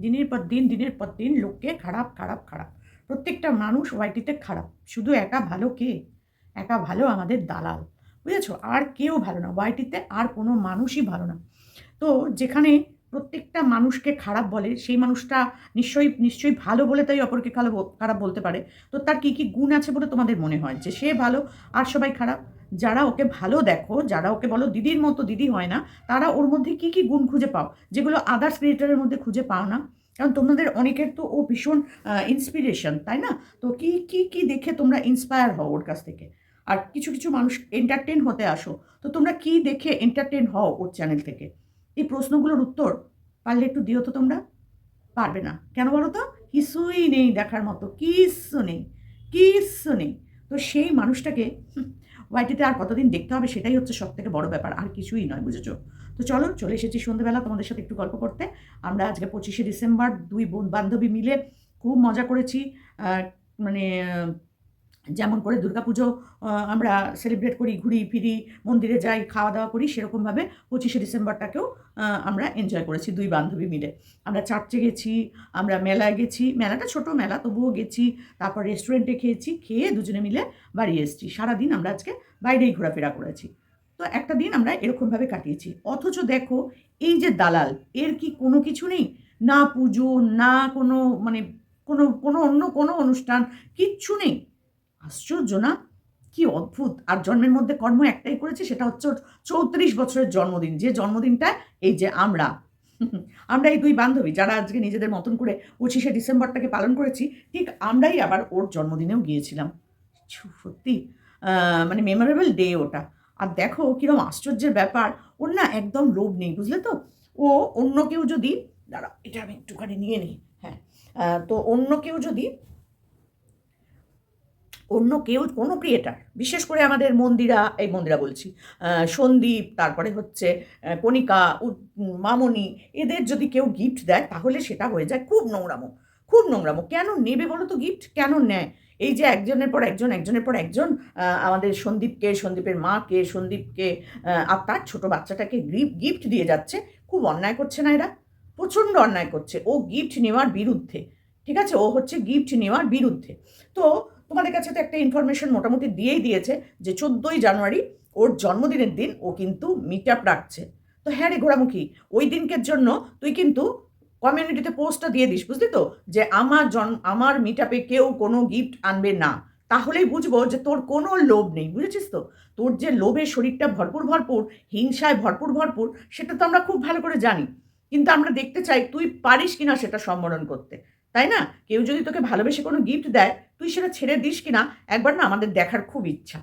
দিনের পর দিন, দিনের পর দিন লোককে খারাপ খারাপ খারাপ। প্রত্যেকটা মানুষ ওয়াইটিতে খারাপ। শুধু একা ভালো কে? একা ভালো আমাদের দালাল। বুঝেছ? আর কেউ ভালো না। ওয়াইটিতে আর কোনো মানুষই ভালো না। তো যেখানে প্রত্যেকটা মানুষকে খারাপ বলে, সেই মানুষটা নিশ্চয়ই নিশ্চয়ই ভালো বলে তাই অপরকে খারাপ খারাপ বলতে পারে। তো তার কী কী গুণ আছে বলে তোমাদের মনে হয়? যে সে ভালো, আর সবাই খারাপ? যারা ওকে ভালো দেখো, যারা ওকে বলো দিদির মতো দিদি হয় না, তারা ওর মধ্যে কী কী গুণ খুঁজে পাও? যেগুলো আদার্স ক্রিয়েটারের মধ্যে খুঁজে পাও না। কারণ তোমাদের অনেকের তো ও ভীষণ ইন্সপিরেশন তাই না? তো কি কি কি দেখে তোমরা ইন্সপায়ার হও ওর কাছ থেকে? আর কিছু কিছু মানুষ এন্টারটেন হতে আসো, তো তোমরা কি দেখে এন্টারটেন হও ওর চ্যানেল থেকে? এই প্রশ্নগুলোর উত্তর পারলে একটু দিও তো তোমরা? পারবে না। কেন বলো তো? কিছুই নেই দেখার মতো কিচ্ছু নেই কিচ্ছু নেই। তো সেই মানুষটাকে ওয়াইটিতে আর কতদিন দেখতে হবে সেটাই হচ্ছে সব থেকে বড় ব্যাপার, আর কিছুই নয়, বুঝেছ? তো চলো, চলে এসেছি সন্ধ্যেবেলা তোমাদের সাথে একটু গল্প করতে। আমরা আজকে পঁচিশে ডিসেম্বর, দুই বোন বান্ধবী মিলে খুব মজা করেছি মানে যেমন করে দুর্গাপুজো আহ, আমরা সেলিব্রেট করি ঘুরি ফিরি মন্দিরে যাই খাওয়া দাওয়া করি সেরকমভাবে পঁচিশে ডিসেম্বরটাকেও আমরা এনজয় করেছি দুই বান্ধবী মিলে। আমরা চার্চে গেছি আমরা মেলায় গেছি। মেলাটা ছোট মেলা তবুও গেছি তারপর রেস্টুরেন্টে খেয়েছি খেয়ে দুজনে মিলে বাড়ি এসেছি। সারাদিন আমরা আজকে বাইরেই ঘোরাফেরা করেছি। তো একটা দিন আমরা এরকমভাবে কাটিয়েছি। অথচ দেখো এই যে দালাল এর কি কোনো কিছু নেই? না পুজো না কোনো মানে কোনো কোনো অন্য কোনো অনুষ্ঠান কিচ্ছু নেই। আশ্চর্য না? কি অদ্ভুত! আর জন্মের মধ্যে কর্ম একটাই করেছে, সেটা হচ্ছে চৌত্রিশ বছরের জন্মদিন। যে জন্মদিনটা এই যে আমরা আমরা এই দুই বান্ধবী, যারা আজকে নিজেদের মতন করে পঁচিশে ডিসেম্বরটাকে পালন করেছি, ঠিক আমরাই আবার ওর জন্মদিনেও গিয়েছিলাম। সত্যি মানে মেমোরেবল ডে ওটা। আর দেখো কীরকম আশ্চর্যের ব্যাপার, ওর না একদম লোভ নেই, বুঝলে তো? ও অন্য কেউ যদি দাঁড়া এটা আমি একটুখানি নিয়ে নিই হ্যাঁ তো অন্য কেউ যদি অন্য কেউ, কোনো ক্রিয়েটার, বিশেষ করে আমাদের মন্দিরা, এই মন্দিরা বলছি সন্দীপ, তারপরে হচ্ছে কণিকা মামনি এদের যদি কেউ গিফট দেয়, তাহলে সেটা হয়ে যায় খুব নোংরামো খুব নোংরামো। কেন নেবে বলো তো গিফট কেন নেয়? এই যে একজনের পর একজন, একজনের পর একজন আমাদের সন্দীপকে, সন্দীপের মাকে, সন্দীপকে আর তার ছোটো বাচ্চাটাকে গিফট দিয়ে যাচ্ছে, খুব অন্যায় করছে না এরা? প্রচণ্ড অন্যায় করছে। ও গিফট নেওয়ার বিরুদ্ধে, ঠিক আছে? ও হচ্ছে গিফট নেওয়ার বিরুদ্ধে। তো তোমাদের কাছে তো একটা ইনফরমেশন মোটামুটি দিয়েই দিয়েছে যে চোদ্দোই জানুয়ারি ওর জন্মদিনের দিন ও কিন্তু মিট আপ রাখছে। তো হ্যাঁ রে ঘোরামুখী ওই দিনকের জন্য তুই কিন্তু কমিউনিটিতে পোস্টটা দিয়ে দিস, বুঝলি তো? যে আমার জন আমার মিট আপে কেউ কোনো গিফট আনবে না। তাহলেই বুঝব যে তোর কোনো লোভ নেই, বুঝেছিস তো? তোর যে লোভে শরীরটা ভরপুর ভরপুর, হিংসায় ভরপুর ভরপুর, সেটা তো আমরা খুব ভালো করে জানি। কিন্তু আমরা দেখতে চাই তুই পারিস কিনা সেটা সম্বরণ করতে। তাই না? কেউ যদি তোকে ভালোবেসে কোনো গিফট দেয় তুই সেটা ছেড়ে দিস কিনা? একবার না আমাদের দেখার খুব ইচ্ছা।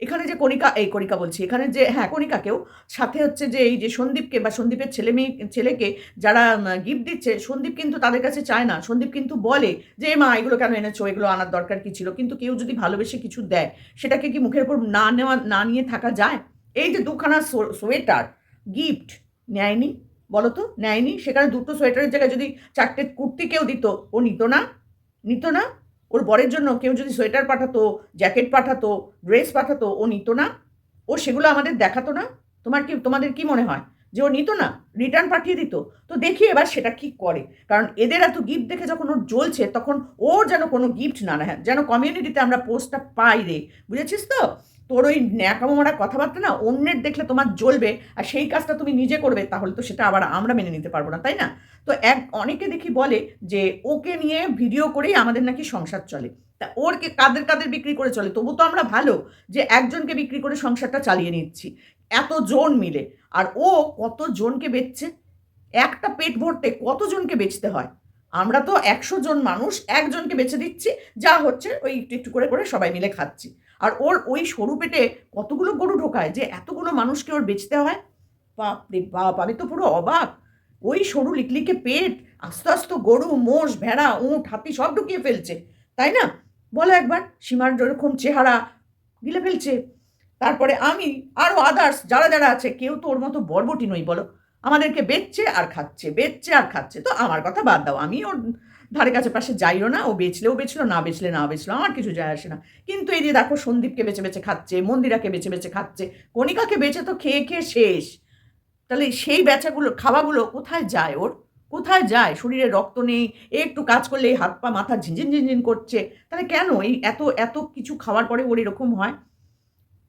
এখানে যে কণিকা, এই কণিকা বলছি, এখানে যে হ্যাঁ কণিকাকেও সাথে হচ্ছে যে, এই যে সন্দীপকে বা সন্দীপের ছেলে মেয়ে, ছেলেকে যারা গিফট দিচ্ছে, সন্দীপ কিন্তু তাদের কাছে চায় না। সন্দীপ কিন্তু বলে যে, মা, এগুলো কেন এনেছো? এগুলো আনার দরকার কি ছিল? কিন্তু কেউ যদি ভালোবেসে কিছু দেয়, সেটাকে কি মুখের উপর না নেওয়া, না নিয়ে থাকা যায়? এই যে দুখানা সোয়েটার গিফট নেয়নি বলো তো নেয়নি? সেখানে দুটো সোয়েটারের জায়গায় যদি চারটে কুর্তি কেউ দিত, ও নিত না? নিত না? ওর বরের জন্য কেউ যদি সোয়েটার পাঠাতো, জ্যাকেট পাঠাতো, ড্রেস পাঠাতো, ও নিত না। ও সেগুলো আমাদের দেখাতো না। তোমার কি, তোমাদের কি মনে হয়? যে ও নিত না, রিটার্ন পাঠিয়ে দিত। তো দেখি এবার সেটা কি করে। কারণ এদের এত গিফট দেখে যখন ওর জ্বলছে, তখন ওর যেন কোনো গিফট না না যেন কমিউনিটিতে আমরা পোস্টটা পাই রে। বুঝেছিস তো? তোর ওই ন্যাকামো মারা কথাবার্তা না অন্যের দেখলে তোমার জ্বলবে আর সেই কাজটা তুমি নিজে করবে, তাহলে তো সেটা আবার আমরা মেনে নিতে পারব না, তাই না? তো এক অনেকে দেখি বলে যে ওকে নিয়ে ভিডিও করেই আমাদের নাকি সংসার চলে। তা ওর কে কাদের কাদের বিক্রি করে চলে? তবু তো আমরা ভালো যে একজনকে বিক্রি করে সংসারটা চালিয়ে নিচ্ছি, এত জন মিলে। আর ও কত জনকে বেচছে? একটা পেট ভরতে কতজনকে বেচতে হয়? আমরা তো একশো জন মানুষ একজনকে বেছে দিচ্ছি, যা হচ্ছে ওই একটু একটু করে করে সবাই মিলে খাচ্ছি। আর ওর ওই সরু পেটে কতগুলো গরু ঢোকায় যে এতগুলো মানুষকে ওর বেচতে হয়? বাপ রে বাপ, আমি তো পুরো অবাক। ওই সরু লিকলিকে পেট, আস্তে আস্তে গরু, মোষ, ভেড়া, উঁট, হাতি সব ঢুকিয়ে ফেলছে, তাই না? বলো একবার, সীমার যেরকম চেহারা গিলে ফেলছে। তারপরে আমি আরও আদার্স যারা যারা আছে, কেউ তো ওর মতো বরবটি নই, বলো। আমাদেরকে বেচছে আর খাচ্ছে, বেচছে আর খাচ্ছে, তো আমার কথা বাদ দাও আমি ওর ধারে কাছে পাশে যাইও না, ও বেচলেও বেচলো, না বেচলে না বেচলো আমার কিছু যায় আসে না। কিন্তু এই যে দেখো সন্দীপকে বেছে বেছে খাচ্ছে, মন্দিরাকে বেছে বেছে খাচ্ছে, কণিকাকে বেচে তো খেয়ে খেয়ে শেষ। তাহলে সেই বেচাগুলো, খাওয়াগুলো কোথায় যায় ওর? কোথায় যায়? শরীরে রক্ত নেই, একটু কাজ করলে হাত পা, মাথা ঝিনঝিন ঝিনঝিন করছে। তাহলে কেন এই এত এত কিছু খাওয়ার পরে ওর এরকম হয়?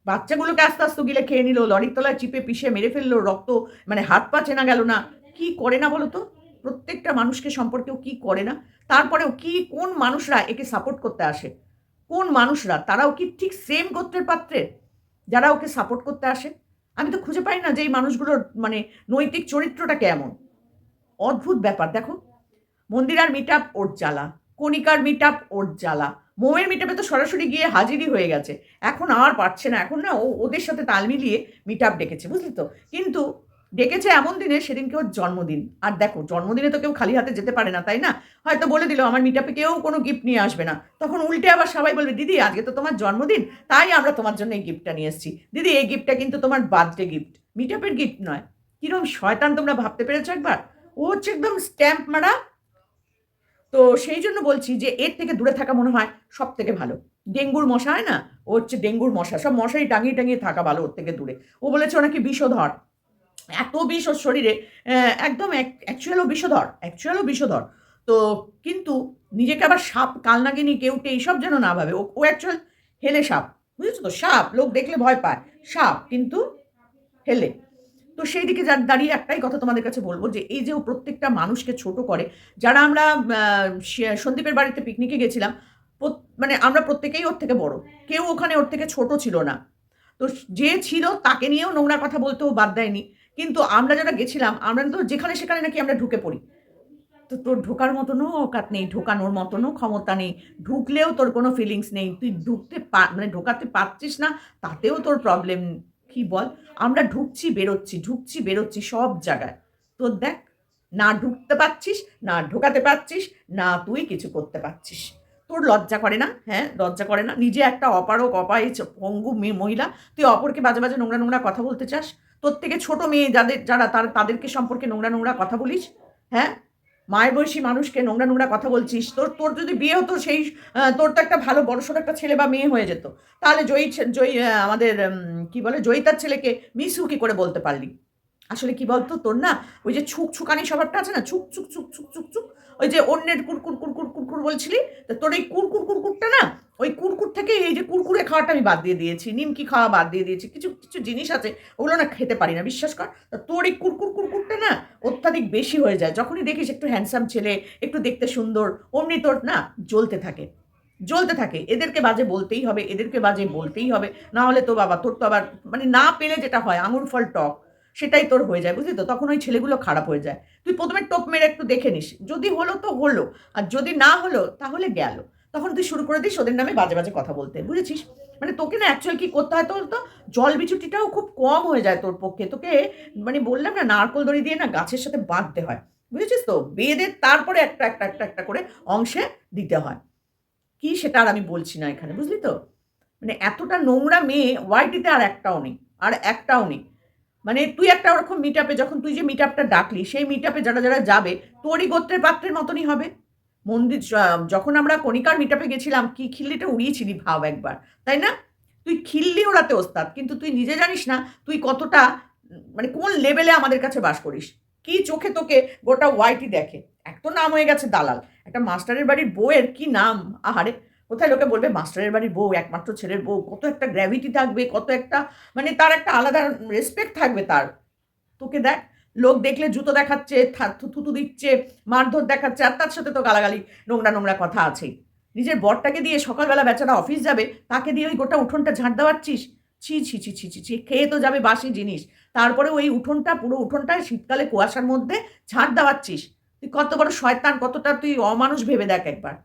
বাচ্চাগুলোকে আস্তে আস্তে গিলে খেয়ে নিল, লরির তলায় চিপে পিষে মেরে ফেলল, রক্ত মানে হাত পা চেনা গেল না। কি করে না বলো তো? প্রত্যেকটা মানুষকে সম্পর্কেও কি করে না, তারপরেও কি, কোন মানুষরা একে সাপোর্ট করতে আসে? কোন মানুষরা, তারাও কি ঠিক সেম গোত্রের পাত্রে যারা ওকে সাপোর্ট করতে আসে? আমি তো খুঁজে পাই না যে এই মানুষগুলোর মানে নৈতিক চরিত্রটা কেমন। অদ্ভুত ব্যাপার, দেখো। মন্দিরার মিট আপ ওর জ্বালা, কণিকার মিট আপ ওর জ্বালা মোমের মিট তো সরাসরি গিয়ে হাজিরই হয়ে গেছে। এখন আর পারছে না, এখন না ও, ওদের সাথে তাল মিলিয়ে মিট আপ ডেকেছে, বুঝলি তো? কিন্তু ডেকেছে এমন দিনে সেদিনকে ওর জন্মদিন। আর দেখো, জন্মদিনে তো কেউ খালি হাতে যেতে পারে না, তাই না? হয়তো বলে দিল, আমার মিটাপে কেউ কোনো গিফট নিয়ে আসবে না। তখন উল্টে আবার সবাই বলবে, দিদি, আজকে তো তোমার জন্মদিন, তাই আমরা তোমার জন্য এই গিফটটা নিয়ে এসেছি। দিদি, এই গিফটটা কিন্তু তোমার বার্থডে গিফট মিটাপের গিফট নয়। কিরম শয়তান তোমরা ভাবতে পেরেছ একবার? ও হচ্ছে একদম স্ট্যাম্প মারা। তো সেই জন্য বলছি যে, এর থেকে দূরে থাকা মনে হয় সব থেকে ভালো। ডেঙ্গুর মশা, হয় না? ও হচ্ছে ডেঙ্গুর মশা। সব মশাই টাঙিয়ে টাঙিয়ে থাকা ভালো, ওর থেকে দূরে। ও বলেছে ওনাকে বিষধর। এত বিষ ওর শরীরে একদম অ্যাকচুয়ালও বিষধর অ্যাকচুয়ালও বিষধর। তো কিন্তু নিজেকে আবার সাপ, কালনাগিনী, কেউটে এইসব যেন না ভাবে, ও অ্যাকচুয়াল হেলে সাপ। বুঝেছ তো? সাপ, লোক দেখলে ভয় পায়। সাপ কিন্তু হেলে। তো সেই দিকে যা দাঁড়িয়ে একটাই কথা তোমাদের কাছে বলব যে, এই যে ও প্রত্যেকটা মানুষকে ছোট করে, যারা আমরা সন্দীপের বাড়িতে পিকনিকে গেছিলাম মানে আমরা প্রত্যেকেই ওর থেকে বড়। কেউ ওখানে ওর থেকে ছোট ছিল না। তো যে ছিল তাকে নিয়েও নোংরা কথা বলতেও বাদ দেয়নি। কিন্তু আমরা যারা গেছিলাম, আমরা তো যেখানে সেখানে নাকি আমরা ঢুকে পড়ি। তো তোর ঢোকার মতনও অকাত নেই, ঢোকানোর মতনও ক্ষমতা নেই। ঢুকলেও তোর কোনো ফিলিংস নেই। তুই ঢুকতে মানে ঢোকাতে পারছিস না, তাতেও তোর প্রবলেম কি বল? আমরা ঢুকছি, বেরোচ্ছি ঢুকছি, বেরোচ্ছি সব জায়গায়। তোর দেখ, না ঢুকতে পারছিস, না ঢোকাতে পারছিস, না তুই কিছু করতে পারছিস। তোর লজ্জা করে না? হ্যাঁ লজ্জা করে না? নিজে একটা অপারক অপায়চ পঙ্গু মহিলা, তুই অপরকে বাজে বাজে নোংরা নোংরা কথা বলতে চাস? তোর থেকে ছোট মেয়ে যাদের, যারা তার, তাদেরকে সম্পর্কে নোংরা নোংরা কথা বলিস হ্যাঁ? মায়ের বয়সী মানুষকে নোংরা নোংরা কথা বলছিস। তোর তোর যদি বিয়ে হতো সেই তোর তো একটা ভালো বড়সড় একটা ছেলে বা মেয়ে হয়ে যেত। তাহলে জয়ী জয়ী আমাদের কি বলে, জয়িতার ছেলেকে মিসু কি করে বলতে পারলি? আসলে কি বলতো? তোর না ওই যে ছুক ছুকানি স্বভাবটা আছে না? ছুক ছুক ছুক ছুক ছুক ছুক, ওই যে অন্যের কুরকুর কুরকুর কুরকুর বলছিলি? তা তোর এই কুরকুর কুরকুরটা না ওই কুরকুর থেকে এই যে কুরকুরে খাওয়াটা আমি বাদ দিয়ে দিয়েছি, নিমকি খাওয়া বাদ দিয়ে দিয়েছি, কিছু কিছু জিনিস আছে ওগুলো না খেতে পারি না, বিশ্বাস কর। তা তোর এই কুরকুর কুরকুরটা না অত্যাধিক বেশি হয়ে যায়, যখনই দেখিস একটু হ্যান্ডসাম ছেলে, একটু দেখতে সুন্দর, অমনি তোর না জ্বলতে থাকে জ্বলতে থাকে। এদেরকে বাজে বলতেই হবে, এদেরকে বাজে বলতেই হবে, না হলে তো বাবা, তোর তো আবার মানে না পেলে যেটা হয়, আঙুর ফল টক। সেটাই তোর হয়ে যায়, বুঝলি তো? তখন ওই ছেলেগুলো খারাপ হয়ে যায়। তুই প্রথমে টোপ মেরে একটু দেখে নিস। যদি হলো তো হলো, আর যদি না হলো তাহলে গেল। তখন তুই শুরু করে দিস ওদের নামে বাজে বাজে কথা বলতে, বুঝেছিস? মানে তোকে না অ্যাকচুয়াল কি করতে হয় তোর তো জল বিচুটিটাও খুব কম হয়ে যায় তোর পক্ষে। তোকে মানে বললাম না, নারকল দড়ি দিয়ে না গাছের সাথে বাঁধতে হয়, বুঝেছিস তো? বেঁধে তারপরে একটা একটা একটা একটা করে অংশে দিতে হয়। কি সেটা আর আমি বলছি না এখানে, বুঝলি তো? মানে এতটা নোংরা মেয়ে, ওয়াইটিতে আর একটাও নেই, আর একটাও নেই। মানে তুই একটা ওরকম মিট আপে যখন তুই যে মিট আপটা ডাকলি, সেই মিট আপে যারা যারা যাবে, তোরই গোত্রের পাত্রের মতনই হবে। মন্দির যখন আমরা কণিকার মিট আপে গেছিলাম, কি খিল্লিটা উড়িয়েছিলি ভাব একবার, তাই না? তুই খিল্লি ওড়াতে ওস্তাদ, কিন্তু তুই নিজে জানিস না, তুই কতটা মানে কোন লেভেলে আমাদের কাছে বাস করিস? কি চোখে তোকে গোটা ওয়াইটি দেখে? এক তো নাম হয়ে গেছে দালাল, একটা মাস্টারের বাড়ির বউয়ের কি নাম? আহারে কোথায় লোকে বলবে মাস্টারের বাড়ির বউ, একমাত্র ছেলের বউ? কত একটা গ্র্যাভিটি থাকবে, কত একটা মানে তার একটা আলাদা রেসপেক্ট থাকবে তার। তোকে দেখ, লোক দেখলে জুতো দেখাচ্ছে থুতু দিচ্ছে, মারধর দেখাচ্ছে, আর তার সাথে তো গালাগালি, নোংরা নোংরা কথা আছেই। নিজের বরটাকে দিয়ে সকালবেলা বেচারা অফিস যাবে, তাকে দিয়ে ওই গোটা উঠোনটা ঝাঁট দেওয়াচ্ছিস? ছি ছি ছি ছি ছি ছি, খেয়ে তো যাবে বাসি জিনিস। তারপরে ওই উঠোনটা, পুরো উঠোনটায় শীতকালে কুয়াশার মধ্যে ঝাঁট দেওয়াচ্ছিস। তুই কত বড় শয়তান, কতটা তুই অমানুষ ভেবে দেখ একবার।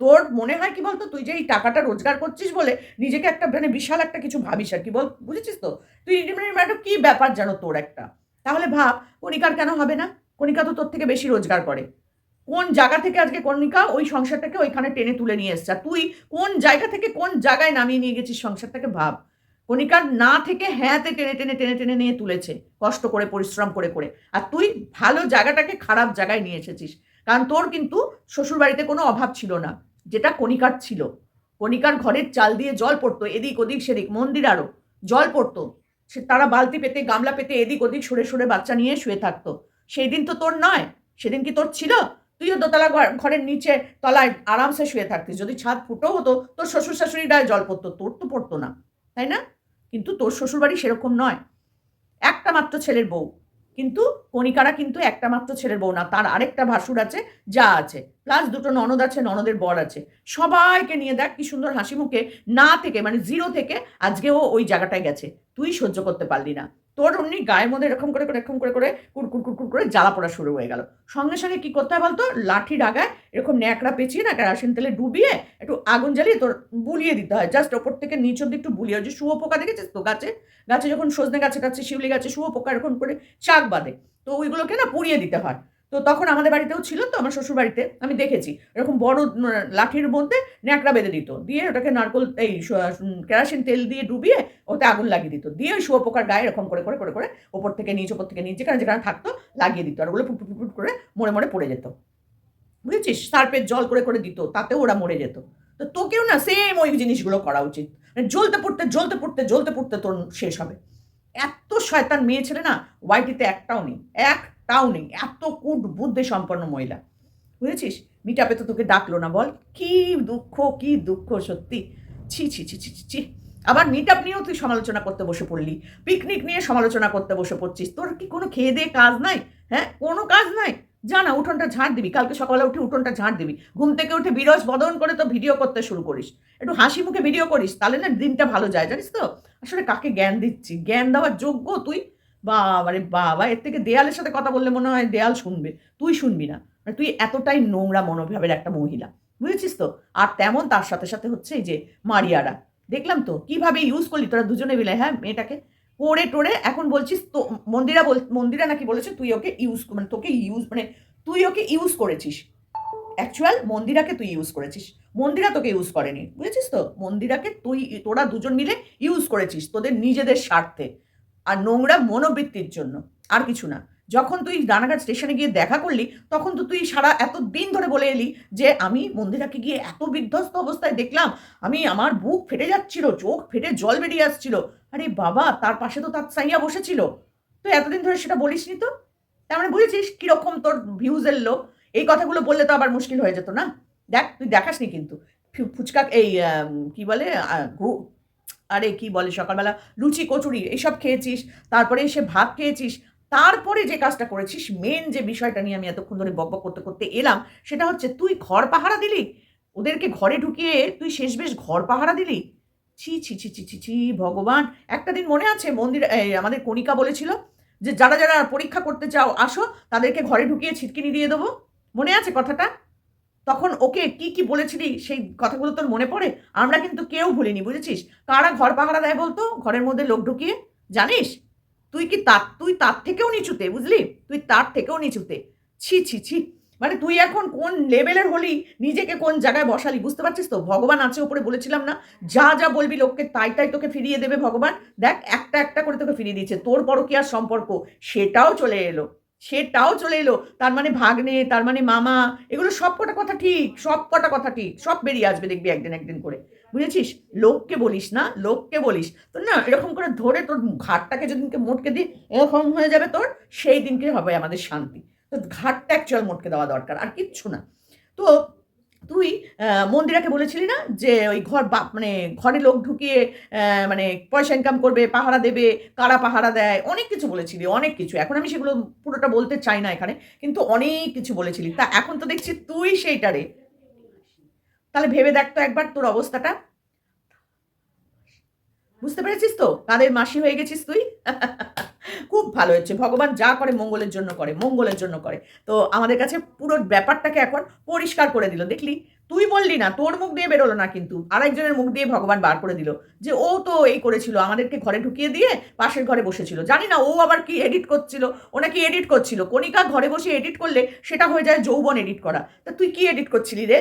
তোর মনে হয় কি বলতো? তুই যে এই টাকাটা রোজগার করছিস বলে নিজেকে একটা মানে বিশাল একটা কিছু ভাবিস আর কি, বল, বুঝেছিস তো? তুই মানে একটা কি ব্যাপার জানো তোর একটা? তাহলে ভাব, কণিকার কেন হবে না? কণিকা তো তোর থেকে বেশি রোজগার করে। কোন জায়গা থেকে আজকে কণিকা ওই সংসারটাকে ওইখানে টেনে তুলে নিয়ে এসছে? তুই কোন জায়গা থেকে কোন জায়গায় নামিয়ে নিয়ে গেছিস সংসারটাকে ভাব? কণিকার না থেকে হ্যাঁতে টেনে টেনে টেনে টেনে নিয়ে তুলেছে, কষ্ট করে, পরিশ্রম করে করে। আর তুই ভালো জায়গাটাকে খারাপ জায়গায় নিয়ে এসেছিস। কারণ তোর কিন্তু শ্বশুরবাড়িতে কোনো অভাব ছিল না। যেটা কণিকার ছিল। কণিকার ঘরের চাল দিয়ে জল পড়তো, এদিক ওদিক সেদিক, মন্দির আরও জল পড়তো। সে তারা বালতি পেতে, গামলা পেতে এদিক ওদিক সরে সরে বাচ্চা নিয়ে শুয়ে থাকতো। সেই দিন তো তোর নয়, সেদিন কি তোর ছিল? তুইও দোতলা ঘর- ঘরের নিচে তলায় আরামসে শুয়ে থাকতিস। যদি ছাদ ফুটো হতো, তোর শ্বশুর শাশুড়ি গায়ে জল পড়তো, তোর তো পড়তো না, তাই না? কিন্তু তোর শ্বশুরবাড়ি সেরকম নয়। একটা মাত্র ছেলের বউ। কিন্তু কণিকারা কিন্তু একটা মাত্র ছেলের বউ না, তার আরেকটা ভাসুর আছে, যা আছে। প্লাস দুটো ননদ আছে, ননদের বর আছে। সবাইকে নিয়ে দেখ কি সুন্দর হাসি মুখে না থেকে মানে জিরো থেকে আজকে ও ওই জায়গাটায় গেছে। তুই সহ্য করতে পারলি না। তোর অমনি গায়ের মধ্যে এরকম করে এরকম করে করে কুড়কুড় কুড়কুড় করে জ্বালা পড়া শুরু হয়ে গেল। সঙ্গে সঙ্গে কী করতে হয় বলতো? লাঠি ডাগায় এরকম ন্যাকড়া পেঁচিয়ে না, কেরাসিন তেলে ডুবিয়ে একটু আগুন জ্বালিয়ে তোর বুলিয়ে দিতে হয়। জাস্ট ওপর থেকে নিচ অব্দি একটু বুলিয়ে যে শুয়োপোকা দেখেছিস তো গাছে? গাছে যখন সজনে গাছে গাছে শিউলি গাছে শুয়োপোকা এরকম করে চাক বাঁধে। তো ওইগুলোকে না পুড়িয়ে দিতে হয়। তো তখন আমাদের বাড়িতেও ছিল তো, আমার শ্বশুর বাড়িতে আমি দেখেছি। এরকম বড় লাঠির মধ্যে ন্যাকড়া বেঁধে দিত। দিয়ে ওটাকে নারকোল, এই কেরাসিন তেল দিয়ে ডুবিয়ে ওতে আগুন লাগিয়ে দিত। দিয়ে ওই শুয়োপোকার গায়ে এরকম করে করে করে করে ওপর থেকে নিচ, ওপর থেকে নিচ, যেখানে যেখানে থাকতো লাগিয়ে দিত। আর ওগুলো ফুট ফুট করে মরে মরে পড়ে যেত। বুঝেছিস? সার্পের জল করে করে দিত। তাতেও ওরা মরে যেত। তো তোকেও না সেম ওই জিনিসগুলো করা উচিত। মানে জ্বলতে পড়তে জ্বলতে পড়তে জ্বলতে পড়তে তোর শেষ হবে। এত শয়তান মেয়ে ছেলে না, ওয়াইটিতে একটাও নেই। একটাও নেই। এত কুট বুদ্ধি সম্পন্ন মহিলা। বুঝেছিস? মিটাপে তো তোকে ডাকলো না বল। কি দুঃখ কি দুঃখ সত্যি। ছি ছি ছি ছি ছি, ছি। আবার মিটাপ নিয়েও তুই সমালোচনা করতে বসে পড়লি। পিকনিক নিয়ে সমালোচনা করতে বসে পড়ছিস। তোর কি কোনো খেয়ে দিয়ে কাজ নাই? হ্যাঁ কোনো কাজ নাই। যা না উঠোনটা ঝাঁট দিবি। কালকে সকালে উঠে উঠোনটা ঝাঁট দিবি। ঘুম থেকে উঠে বিরস বদন করে তো ভিডিও করতে শুরু করিস। একটু হাসি মুখে ভিডিও করিস তাহলে না দিনটা ভালো যায়। জানিস তো? আসলে কাকে জ্ঞান দিচ্ছি? জ্ঞান দেওয়ার যোগ্য তুই বাবা রে বাবা, এর থেকে দেয়ালের সাথে কথা বললে মনে হয় দেয়াল শুনবে। তুই শুনবি না। মানে তুই এতটাই নোংরা মনোভাবের একটা মহিলা। বুঝেছিস তো? আর তেমন তার সাথে সাথে হচ্ছে এই যে মারিয়ারা। দেখলাম তো? কীভাবে ইউজ করলি? তোরা দুজনে মিলে হ্যাঁ মেয়েটাকে? করে টোরে এখন বলছিস তো, মন্দিরা বল, মন্দিরা নাকি বলেছে তুই ওকে ইউজ মানে তোকে ইউজ মানে তুই ওকে ইউজ করেছিস। অ্যাকচুয়াল মন্দিরাকে তুই ইউজ করেছিস। মন্দিরা তোকে ইউজ করেনি। বুঝেছিস তো? মন্দিরাকে তুই, তোরা দুজন মিলে ইউজ করেছিস তোদের নিজেদের স্বার্থে। আর নোংরা মনোবৃত্তির জন্য। আর কিছু না। যখন তুই রানাঘাট স্টেশনে গিয়ে দেখা করলি, তখন তো তুই সারা এত দিন ধরে বলে এলি যে, আমি মন্দিরাকে গিয়ে এত বিধ্বস্ত অবস্থায় দেখলাম। আমি, আমার বুক ফেটে যাচ্ছিল, চোখ ফেটে জল বেরিয়ে আসছিল। আরে বাবা, তার পাশে তো তার সাইয়া বসেছিল। তো এতদিন ধরে সেটা বলিসনি তো? তার মানে বুঝেছিস কীরকম তোর ভিউজের লোক এই কথাগুলো বললে তো আবার মুশকিল হয়ে যেত না? দেখ, তুই দেখাসনি কিন্তু। ফুচকা, এই কি বলে আরে কি বলে সকালবেলা? লুচি, কচুরি এইসব খেয়েছিস? তারপরে এসে ভাত খেয়েছিস? তারপরে যে কাজটা করেছিস মেন যে বিষয়টা নিয়ে আমি এতক্ষণ ধরে বকবক করতে করতে এলাম, সেটা হচ্ছে তুই ঘর পাহারা দিলি? ওদেরকে ঘরে ঢুকিয়ে তুই শেষ বেশ ঘর পাহারা দিলি? ছি ছি ছি ছি ছি ছি, ভগবান। একটা দিন মনে আছে, মন্দির আমাদের কণিকা বলেছিল যে যারা যারা পরীক্ষা করতে চাও, আসো, তাদেরকে ঘরে ঢুকিয়ে ছিটকিনি দিয়ে দেবো। মনে আছে কথাটা? তখন ওকে কি কি বলেছিলি? সেই কথাগুলো তোর মনে পড়ে? আমরা কিন্তু কেউ ভুলিনি, বুঝেছিস? কারা ঘর পাহারা দেয় বলতো? ঘরের মধ্যে লোক ঢুকিয়ে, জানিস? তুই কি তার, তুই তার থেকেও নিচুতে, বুঝলি? তুই তার থেকেও নিচুতে। ছি ছি ছি। মানে তুই এখন কোন লেভেলের হলি? নিজেকে কোন জায়গায় বসালি? বুঝতে পারছিস তো? ভগবান আছে উপরে বলেছিলাম না? যা যা বলবি লোককে, তাই তাই তোকে ফিরিয়ে দেবে ভগবান। দেখ, একটা একটা করে তোকে ফিরিয়ে দিচ্ছে তোর পরকীয়ার সম্পর্ক, সেটাও চলে এলো। সেটাও চলে এলো। তার মানে ভাগ্নে, তার মানে মামা, এগুলো সব কটা কথা ঠিক, সব কটা কথা ঠিক, সব বেরিয়ে আসবে দেখবি একদিন একদিন করে। বুঝেছিস? লোককে বলিস না, লোককে বলিস। তো না, এরকম করে ধরে তোর ঘাটটাকে যেদিনকে মোটকে দিই, এরকম হয়ে যাবে তোর, সেই দিনকে হবে আমাদের শান্তি। তো ঘাটটা অ্যাকচুয়াল মোটকে দেওয়া দরকার, আর কিচ্ছু না। তো তুই মন্দিরাকে বলেছিলি না যে ওই ঘর বাপ মানে ঘরে লোক ঢুকিয়ে মানে পয়সা ইনকাম করবে, পাহারা দেবে, কারা পাহারা দেয়, অনেক কিছু বলেছিলি, অনেক কিছু। এখন আমি সেগুলো পুরোটা বলতে চাই না এখানে, কিন্তু অনেক কিছু বলেছিলি। তা এখন তো দেখছি তুই সেইটারে তাহলে ভেবে দেখ তো একবার তোর অবস্থাটা। বুঝতে পেরেছিস তো? কাদের মাসি হয়ে গেছিস তুই? খুব ভালো হচ্ছে। ভগবান যা করে মঙ্গলের জন্য করে, মঙ্গলের জন্য করে। তো আমাদের কাছে পুরো ব্যাপারটাকে এখন পরিষ্কার করে দিল। দেখলি? তুই বললি না, তোর মুখ দিয়ে বেরোলো না কিন্তু। আরেকজনের মুখ দিয়ে ভগবান বার করে দিল যে, ও তো এই করেছিল, আমাদেরকে ঘরে ঢুকিয়ে দিয়ে পাশের ঘরে বসেছিল। জানি না, ও আবার কি এডিট করছিল? ও নাকি এডিট করছিল? কণিকা ঘরে বসে এডিট করলে সেটা হয়ে যায় যৌবন এডিট করা। তা তুই কি এডিট করছিলি রে?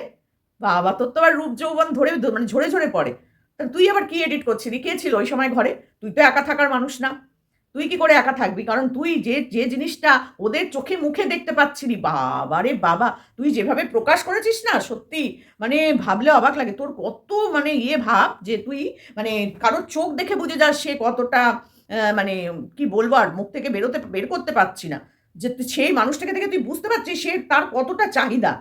বাবা, তোর তো আবার রূপ যৌবন ধরে মানে ঝরে ঝরে পড়ে। তা তুই আবার কি এডিট করছিলি? কে ছিল ওই সময় ঘরে? তুই তো একা থাকার মানুষ না। তুই কি করে একা থাকবি? কারণ তুই যে যে জিনিসটা ওদের চোখে মুখে দেখতে পাচ্ছিলি বাবা রে বাবা, তুই যেভাবে প্রকাশ করেছিস না, সত্যি মানে ভাবলে অবাক লাগে। তোর কত মানে ইয়ে ভাব যে তুই মানে কারোর চোখ দেখে বুঝে যাস সে কতটা মানে কি বলব আর, মুখ থেকে বেরোতে, বের করতে পারছি না। যে সেই মানুষটাকে দেখে তুই বুঝতে পারছিস সে তার কতটা চাহিদা।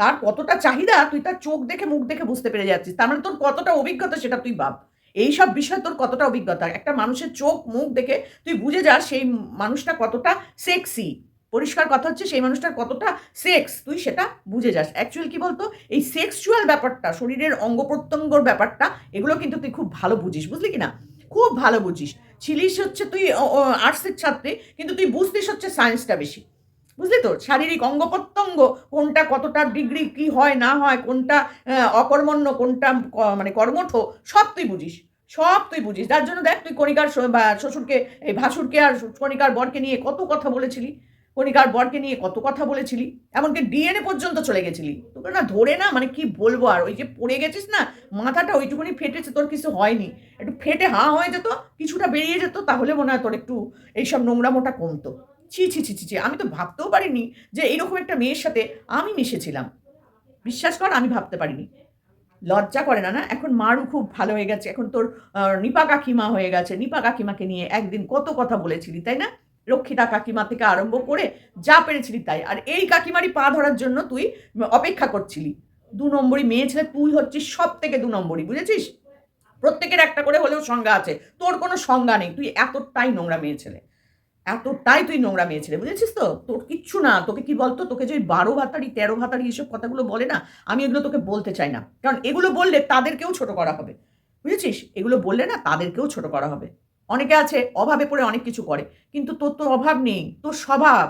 তার কতটা চাহিদা তুই তার চোখ দেখে, মুখ দেখে বুঝতে পেরে যাচ্ছিস। তার মানে তোর কতটা অভিজ্ঞতা সেটা তুই ভাব। এই সব বিষয় তোর কতটা অভিজ্ঞতা? একটা মানুষের চোখ, মুখ দেখে তুই বুঝে যাস সেই মানুষটা কতটা সেক্সি পরিষ্কার কথা হচ্ছে সেই মানুষটার কতটা সেক্স তুই সেটা বুঝে যাস। অ্যাকচুয়ালি কি বলতো? এই সেক্সুয়াল ব্যাপারটা, শরীরের অঙ্গ প্রত্যঙ্গর ব্যাপারটা, এগুলো কিন্তু তুই খুব ভালো বুঝিস, বুঝলি কি না খুব ভালো বুঝিস। ছিলিস হচ্ছে তুই আর্টসের ছাত্রী, কিন্তু তুই বুঝতিস হচ্ছে সায়েন্সটা বেশি। বুঝলি তো? শারীরিক অঙ্গ প্রত্যঙ্গ, কোনটা কতটা ডিগ্রি কি হয়, না হয়, কোনটা অকর্মণ্য, কোনটা মানে কর্মঠ, সব তুই বুঝিস। সব তুই বুঝিস। যার জন্য দেখ তুই কণিকার শ্বশুরকে, এই ভাসুরকে আর কণিকার বরকে নিয়ে কত কথা বলেছিলি। কণিকার বরকে নিয়ে কত কথা বলেছিলি। এমনকি ডিএনএ পর্যন্ত চলে গেছিলি। তোকে না ধরে না মানে কি বলব আর? ওই যে পড়ে গেছিস না, মাথাটা ওইটুকুনি ফেটেছে, তোর কিছু হয়নি। একটু ফেটে হাঁ হয়ে যেত, কিছুটা বেরিয়ে যেত, তাহলে মনে হয় তোর একটু এইসব নোংরা মোটা কমতো। ছি ছি ছি ছি ছি, আমি তো ভাবতেও পারিনি যে এইরকম একটা মেয়ের সাথে আমি মিশেছিলাম। বিশ্বাস কর, আমি ভাবতে পারিনি। লজ্জা করে না না? এখন মারু খুব ভালো হয়ে গেছে। এখন তোর নিপা কাকিমা হয়ে গেছে। নিপা কাকিমাকে নিয়ে একদিন কত কথা বলেছিলি, তাই না? রক্ষিতা কাকিমা থেকে আরম্ভ করে যা পেরেছিলি তাই। আর এই কাকিমারই পা ধরার জন্য তুই অপেক্ষা করছিলি। দু নম্বরই মেয়ে ছেলে, তুই হচ্ছিস সব থেকে দু নম্বরই, বুঝেছিস? প্রত্যেকের একটা করে হলেও সংজ্ঞা আছে। তোর কোনো সংজ্ঞা নেই। তুই এতটাই নোংরা মেয়ে ছেলে। এতটাই তুই নোংরা মেয়েছিলে বুঝেছিস তো? তোর কিচ্ছু না, তোকে কি বলতো? তোকে যে বারো ভাতারি, তেরো ভাতারি এইসব কথাগুলো বলে না, আমি এগুলো তোকে বলতে চাই না। কারণ এগুলো বললে তাদেরকেও ছোট করা হবে। বুঝেছিস? এগুলো বললে না তাদেরকেও ছোট করা হবে। অনেকে আছে, অভাবে পড়ে অনেক কিছু করে, কিন্তু তোর তোর অভাব নেই, তোর স্বভাব,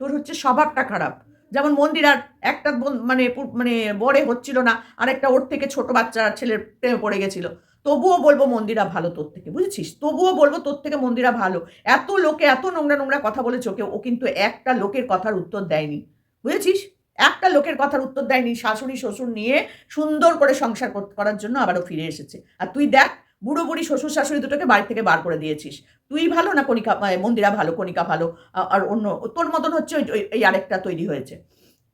তোর হচ্ছে স্বভাবটা খারাপ। যেমন মন্দিরার একটা বোন- মানে মানে বড়ে হচ্ছিল না, আর একটা ওর থেকে ছোট বাচ্চা ছেলের প্রেমে পড়ে গেছিল। তবুও বলব মন্দিরা ভালো তোর থেকে, বুঝেছিস? তবুও বলব তোর থেকে মন্দিরা ভালো। এত লোকে, এত নোংরা নোংরা কথা বলেছে ওকে, ও কিন্তু একটা লোকের কথার উত্তর দেয়নি, বুঝেছিস? একটা লোকের কথার উত্তর দেয়নি, শাশুড়ি, শ্বশুর নিয়ে সুন্দর করে সংসার করার জন্য আবারও ফিরে এসেছে। আর তুই দেখ বুড়ো বুড়ি শ্বশুর শাশুড়ি দুটোকে বাড়ি থেকে বার করে দিয়েছিস। তুই ভালো না কণিকা মন্দিরা ভালো, কণিকা ভালো আর অন্য, তোর মতন হচ্ছে ওই- এই আরেকটা তৈরি হয়েছে।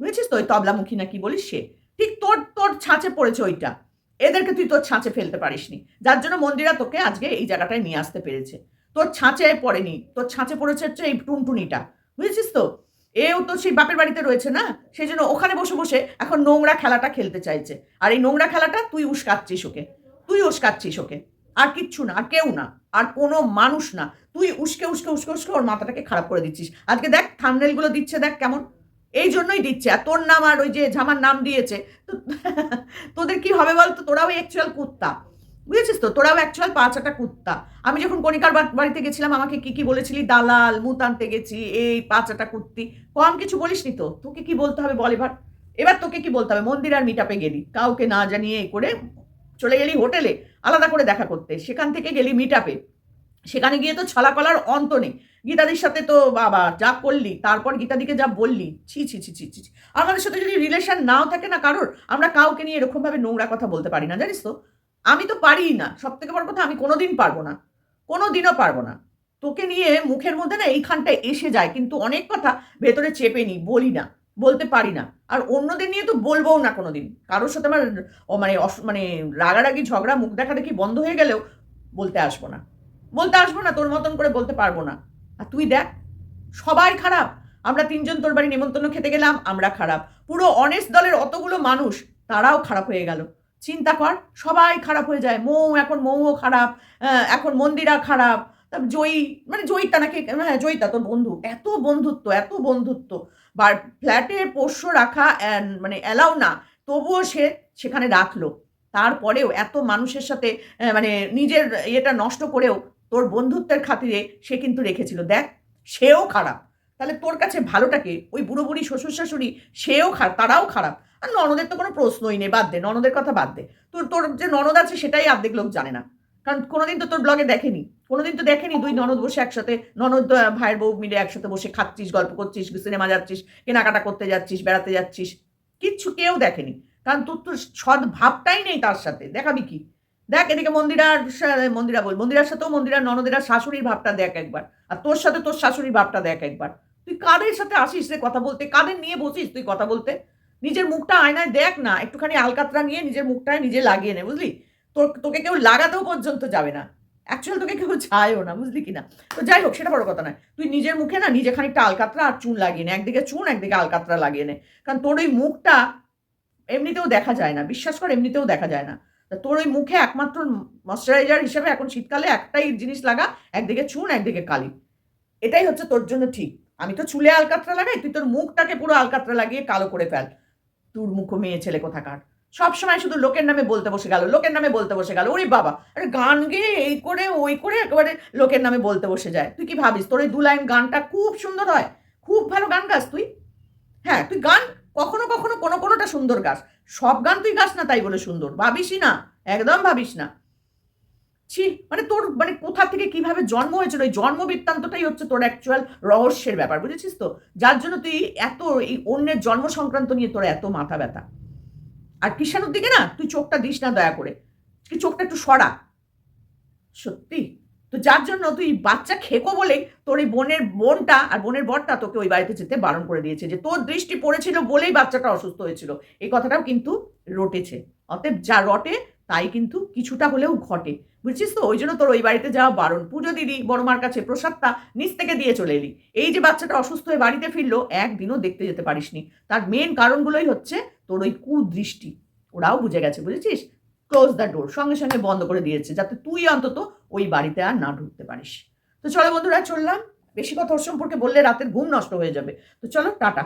বুঝেছিস তো, ওই তবলামুখী না কি বলিস সে? ঠিক তোর তোর ছাঁচে পড়েছে ওইটা। এদেরকে তুই তোর ছাঁচে ফেলতে পারিসনি। যার জন্য মন্দিরা তোকে আজকে এই জায়গাটায় নিয়ে আসতে পেরেছে। তোর ছাঁচে পড়েনি, তোর ছাঁচে পড়েছে হচ্ছে এই টুনটুনিটা। বুঝেছিস তো? এও তো সেই বাপের বাড়িতে রয়েছে না? সেই জন্য ওখানে বসে বসে এখন নোংরা খেলাটা খেলতে চাইছে। আর এই নোংরা খেলাটা তুই উস্কাচ্ছিস ওকে। তুই উস্কাচ্ছিস ওকে। আর কিচ্ছু না, আর কেউ না, আর কোনো মানুষ না। তুই উস্কে উস্কে উস্কে উস্কে ওর মাথাটাকে খারাপ করে দিচ্ছিস। আজকে দেখ থামনেলগুলো দিচ্ছে, দেখ কেমন। এই জন্যই দিচ্ছে। আর তোর নাম আর ওই যে ঝামার নাম দিয়েছে। তো তোদের কি হবে বলতো? তোরাও অ্যাকচুয়াল কুত্তা। বুঝেছিস তো? তোরাও অ্যাকচুয়াল পাঁচাটা কুত্তা। আমি যখন কণিকার বাড়িতে গেছিলাম, আমাকে কি কি বলেছিলি? দালাল, মুত আনতে গেছি, এই পাঁচাটা কুত্তি। কম কিছু বলিসনি তো? তোকে কি বলতে হবে বল এবার? এবার তোকে কি বলতে হবে? মন্দির আর মিটাপে গেলি। কাউকে না জানিয়ে করে চলে গেলি হোটেলে, আলাদা করে দেখা করতে। সেখান থেকে গেলি মিটাপে সেখানে গিয়ে তো ছলা কলার অন্ত নেই। গীতাদির সাথে তো বাবা, যা করলি, তারপর গীতাদিকে যা বললি, ছি ছি ছি ছি ছি। আমাদের সাথে যদি রিলেশন নাও থাকে না কারোর, আমরা কাউকে নিয়ে এরকমভাবে নোংরা কথা বলতে পারি না, জানিস তো? আমি তো পারিই না। সব থেকে বড় কথা, আমি কোনোদিন পারব না। কোনো দিনও পারব না। তোকে নিয়ে মুখের মধ্যে না এইখানটায় এসে যায়। কিন্তু অনেক কথা ভেতরে চেপে নি, বলি না। বলতে পারি না। আর অন্যদের নিয়ে তো বলবোও না কোনো দিন কারোর সাথে আমার মানে মানে রাগারাগি, ঝগড়া, মুখ দেখা দেখি বন্ধ হয়ে গেলেও বলতে আসব না। বলতে আসব না, তোর মতন করে বলতে পারব না। আর তুই দেখ, সবাই খারাপ। আমরা তিনজন তোর বাড়ি নেমন্তন্ন খেতে গেলাম, আমরা খারাপ। পুরো অনেস্ট দলের অতগুলো মানুষ, তারাও খারাপ হয়ে গেল। চিন্তা কর, সবাই খারাপ হয়ে যায়। মৌ এখন মৌও খারাপ এখন মন্দিরা খারাপ। তারপর জয়ী মানে জয়িতা নাকি হ্যাঁ জয়িতা তোর বন্ধু। এত বন্ধুত্ব এত বন্ধুত্ব। বা ফ্ল্যাটে পোষ্য রাখা মানে অ্যালাউ না, তবুও সে সেখানে রাখল। তারপরেও এত মানুষের সাথে মানে নিজের ইয়েটা নষ্ট করেও তোর বন্ধুত্বের খাতিরে সে কিন্তু রেখেছিল। দেখ, সেও খারাপ। তাহলে তোর কাছে ভালোটাকে ওই বুড়ো বুড়ি শ্বশুর শাশুড়ি সেও খারাপ তারাও খারাপ। আর ননদের তো কোনো প্রশ্নই নেই, বাদ দে, ননদের কথা বাদ দে। তোর তোর যে ননদ আছে সেটাই অর্ধেক লোক জানে না। কারণ কোনোদিন তো তোর ব্লগে দেখেনি। কোনোদিন তো দেখেনি দুই ননদ বসে একসাথে, ননদ ভাইয়ের বউ মিলে একসাথে বসে খাচ্ছিস, গল্প করছিস, সিনেমা যাচ্ছিস, কেনাকাটা করতে যাচ্ছিস, বেড়াতে যাচ্ছিস। কিচ্ছু কেউ দেখেনি। কারণ তোর তো সৎ ভাবটাই নেই তার সাথে। দেখাবি কি? দেখ এদিকে মন্দিরার মন্দিরা বল। মন্দিরার সাথেও মন্দিরার ননদেরা শাশুড়ির ভাবটা দেখ একবার। আর তোর সাথে তোর শাশুড়ির ভাবটা দেখ একবার। তুই কাদের সাথে আসিস রে কথা বলতে? কাদের নিয়ে বসিস তুই কথা বলতে? নিজের মুখটা আয়নায় দেখ না, একটুখানি আলকাতরা নিয়ে নিজের মুখটায় নিজে লাগিয়ে নে, বুঝলি? তোর, তোকে কেউ লাগাতেও পর্যন্ত যাবে না। অ্যাকচুয়াল তোকে কেউ চায়ও না, বুঝলি কি না? তো যাই হোক, সেটা বড় কথা নয়। তুই নিজের মুখে না নিজে খানিকটা আলকাতরা আর চুন লাগিয়ে নে। একদিকে চুন, একদিকে আলকাতরা লাগিয়ে নে। কারণ তোর ওই মুখটা এমনিতেও দেখা যায় না। বিশ্বাস কর, এমনিতেও দেখা যায় না। তা তোর ওই মুখে একমাত্র ময়শ্চারাইজার হিসেবে এখন শীতকালে একটাই জিনিস লাগা, একদিকে চুন, একদিকে কালি। এটাই হচ্ছে তোর জন্য ঠিক। আমি তো চুলে আলকাতরা লাগাই, তুই তোর মুখটাকে পুরো আলকাতরা লাগিয়ে কালো করে ফেল। তোর মুখ মেয়ে ছেলে কোথাকার? সব সময় শুধু লোকের নামে বলতে বসে গেল, লোকের নামে বলতে বসে গেল। ওরে বাবা, আরে গান গেয়ে এই করে, ওই করে, একেবারে লোকের নামে বলতে বসে যায়। তুই কি ভাবিস, তোর এই দু লাইন গানটা খুব সুন্দর হয়? খুব ভালো গান গাস তুই। হ্যাঁ তুই গান কখনো কখনো কোনো কোনোটা সুন্দর গাস। সব গান তুই গাস না তাই বলে সুন্দর। ভাবিসই না, একদম ভাবিস না। ছি মানে তোর মানে কোথা থেকে কীভাবে জন্ম হয়েছিল ওই জন্ম বৃত্তান্তটাই হচ্ছে তোর অ্যাকচুয়াল রহস্যের ব্যাপার, বুঝেছিস তো? যার জন্য তুই এত, এই অন্যের জন্ম সংক্রান্ত নিয়ে তোর এত মাথা ব্যথা। কৃষাণুর দিকে না তুই চোখটা দিস না দয়া করে চোখটা একটু সরা। সত্যি? তো যার জন্য তুই বাচ্চা খেকো বলেই তোর এই বোনের বোনটা আর বোনের বরটা তোকে ওই বাড়িতে যেতে বারণ করে দিয়েছে যে তোর দৃষ্টি পড়েছিল বলেই বাচ্চাটা অসুস্থ হয়েছিল। এই কথাটাও কিন্তু রটেছে। অতএব যা রটে তাই কিন্তু কিছুটা হলেও ঘটে। বুঝছিস তো ওই জন্য তোর ওই বাড়িতে যাওয়া বারণ। পুজো দিদি, বড় মার কাছে প্রসাদটা নিচ থেকে দিয়ে চলে এলি। এই যে বাচ্চাটা অসুস্থ হয়ে বাড়িতে ফিরলো, একদিনও দেখতে যেতে পারিসনি। তার মেন কারণগুলোই হচ্ছে তোর ওই কুদৃষ্টি। ওরাও বুঝে গেছে, বুঝেছিস? ক্লোজ দ্য ডোর সঙ্গে সঙ্গে বন্ধ করে দিয়েছে, যাতে তুই অন্তত ওই বাড়িতে আর না ঢুকতে পারিস। তো চলো বন্ধুরা, চললাম। বেশি কথা ওর সম্পর্কে বললে রাতের ঘুম নষ্ট হয়ে যাবে। তো চলো, টাটা।